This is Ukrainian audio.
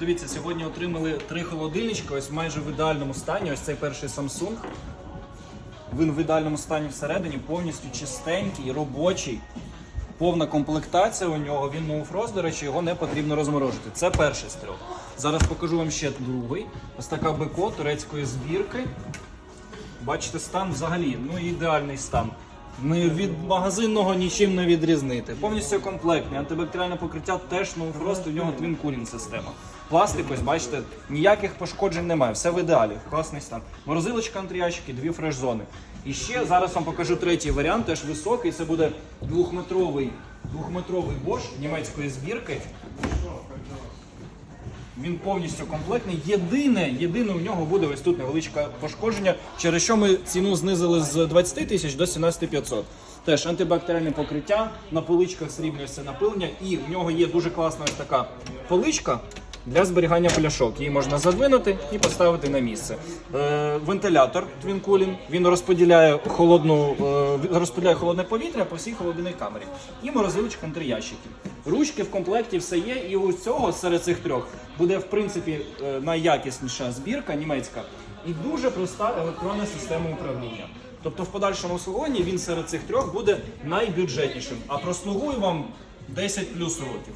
Дивіться, сьогодні отримали три холодильнички, ось майже в ідеальному стані. Ось цей перший Samsung. Він в ідеальному стані всередині, повністю чистенький, робочий. Повна комплектація у нього. Він frost, до речі, його не потрібно розморожити. Це перший з трьох. Зараз покажу вам ще другий. Ось така беко турецької збірки. Бачите, стан взагалі, ну ідеальний стан. Не від магазинного нічим не відрізнити. Повністю комплектний. Антибактеріальне покриття теж ну просто в нього твін кулінг система. Пластик, ось бачите, ніяких пошкоджень немає. Все в ідеалі, класний стан. Морозилочка антриячки, дві фреш-зони. І ще зараз вам покажу третій варіант, теж високий. Це буде двохметровий, двохметровий бош німецької збірки. Він повністю комплектний. Єдине, єдине у нього буде ось тут невеличке пошкодження, через що ми ціну знизили з 20 тисяч до 17 500. Теж антибактеріальне покриття, на поличках срібне напилення, і в нього є дуже класна ось така поличка. Для зберігання пляшок її можна задвинути і поставити на місце. Е, вентилятор Twin Cooling, він розподіляє холодну е, розподіляє холодне повітря по всій холодильній камері. І морозилочка три ящики. Ручки в комплекті все є, і у цього серед цих трьох буде в принципі е, найякісніша збірка німецька і дуже проста електронна система управління. Тобто в подальшому обслуговуванні він серед цих трьох буде найбюджетнішим, а прослугує вам 10 плюс років.